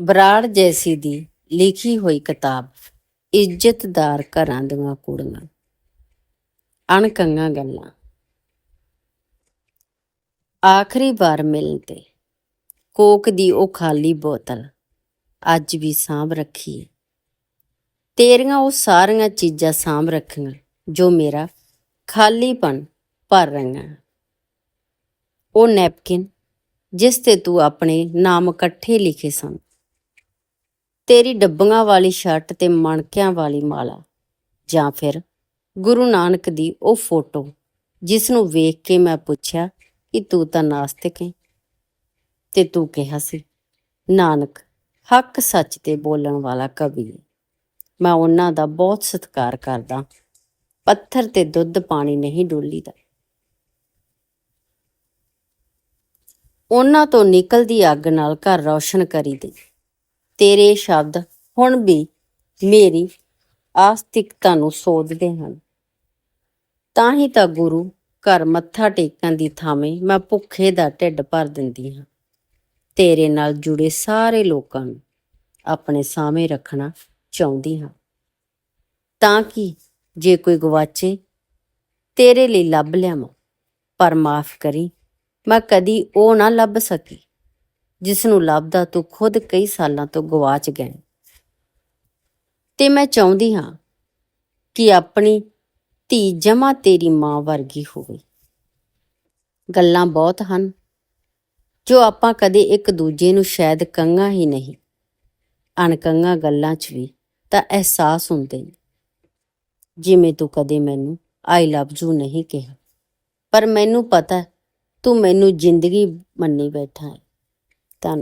ਬਰਾੜ ਜੈਸੀ ਦੀ ਲਿਖੀ ਹੋਈ ਕਿਤਾਬ ਇੱਜ਼ਤਦਾਰ ਘਰਾਂ ਦੀਆਂ ਕੁੜੀਆਂ। ਅਣਕੰਗਾਂ ਗੱਲਾਂ। ਆਖਰੀ ਵਾਰ ਮਿਲਣ ਤੇ ਕੋਕ ਦੀ ਉਹ ਖਾਲੀ ਬੋਤਲ ਅੱਜ ਵੀ ਸਾਂਭ ਰੱਖੀ ਏ। ਤੇਰੀਆਂ ਉਹ ਸਾਰੀਆਂ ਚੀਜ਼ਾਂ ਸਾਂਭ ਰੱਖੀਆਂ ਜੋ ਮੇਰਾ ਖਾਲੀਪਨ ਭਰ ਰਹੀਆਂ। ਉਹ ਨੈਪਕਿਨ ਜਿਸ ਤੇ ਤੂੰ ਆਪਣੇ ਨਾਮ ਇਕੱਠੇ ਲਿਖੇ ਸਨ। ਤੇਰੀ ਡੱਬੀਆਂ ਵਾਲੀ ਸ਼ਰਟ ਤੇ ਮਣਕਿਆਂ ਵਾਲੀ ਮਾਲਾ। ਜਾਂ ਫਿਰ ਗੁਰੂ ਨਾਨਕ ਦੀ ਉਹ ਫੋਟੋ ਜਿਸ ਨੂੰ ਵੇਖ ਕੇ ਮੈਂ ਪੁੱਛਿਆ ਕਿ ਤੂੰ ਤਾਂ ਨਾਸਤਿਕ ਹੈ? ਤੇ ਤੂੰ ਕਿਹਾ ਸੀ, ਨਾਨਕ, ਹੱਕ ਸੱਚ ਤੇ ਬੋਲਣ ਵਾਲਾ ਕਵੀ ਹੈ। ਮੈਂ ਉਹਨਾਂ ਦਾ ਬਹੁਤ ਸਤਿਕਾਰ ਕਰਦਾ ਪੱਥਰ ਤੇ ਦੁੱਧ ਪਾਣੀ ਨਹੀਂ ਡੋਲੀਦਾ ਉਹਨਾਂ ਤੋਂ ਨਿਕਲਦੀ ਅੱਗ ਨਾਲ ਘਰ ਰੌਸ਼ਨ ਕਰੀਦੇ ਤੇਰੇ ਸ਼ਬਦ ਹੁਣ ਵੀ ਮੇਰੀ ਆਸਤਿਕਤਾ ਨੂੰ ਸੋਧਦੇ ਹਨ। ਤਾਂ ਹੀ ਤਾਂ ਗੁਰੂ ਘਰ ਮੱਥਾ ਟੇਕਣ ਦੀ ਥਾਵੇਂ ਮੈਂ ਭੁੱਖੇ ਦਾ ਢਿੱਡ ਭਰ ਦਿੰਦੀ ਹਾਂ। ਤੇਰੇ ਨਾਲ ਜੁੜੇ ਸਾਰੇ ਲੋਕਾਂ ਨੂੰ ਆਪਣੇ ਸਾਹਮਣੇ ਰੱਖਣਾ ਚਾਹੁੰਦੀ ਹਾਂ। ਤਾਂ ਕਿ ਜੇ ਕੋਈ ਗਵਾਚੇ, ਤੇਰੇ ਲਈ ਲੱਭ ਲਿਆਵਾਂ, ਪਰ ਮਾਫ ਕਰੀ, ਮੈਂ ਕਦੀ ਉਹ ਨਾ ਲੱਭ ਸਕੀ। ਜਿਸ ਨੂੰ ਲੱਭਦਾ ਤੂੰ ਖੁਦ ਕਈ ਸਾਲਾਂ ਤੋਂ ਗਵਾਚ ਗਏ ਤੇ ਮੈਂ ਚਾਹੁੰਦੀ ਹਾਂ ਕਿ ਆਪਣੀ ਧੀ ਜਮਾ ਤੇਰੀ ਮਾਂ ਵਰਗੀ ਹੋਵੇ। ਗੱਲਾਂ ਬਹੁਤ ਹਨ, ਜੋ ਆਪਾਂ ਕਦੇ ਇੱਕ ਦੂਜੇ ਨੂੰ ਸ਼ਾਇਦ ਕੰਗਾ ਹੀ ਨਹੀਂ। ਅਣਕੰਗਾ ਗੱਲਾਂ 'ਚ ਵੀ ਤਾਂ ਅਹਿਸਾਸ ਹੁੰਦੇ ਨੇ। ਜਿਵੇਂ ਤੂੰ ਕਦੇ ਮੈਨੂੰ ਆਈ ਲਵ ਯੂ ਨਹੀਂ ਕਿਹਾ, ਪਰ ਮੈਨੂੰ ਪਤਾ ਤੂੰ ਮੈਨੂੰ ਜ਼ਿੰਦਗੀ ਮੰਨੀ ਬੈਠਾ ਹੈ tan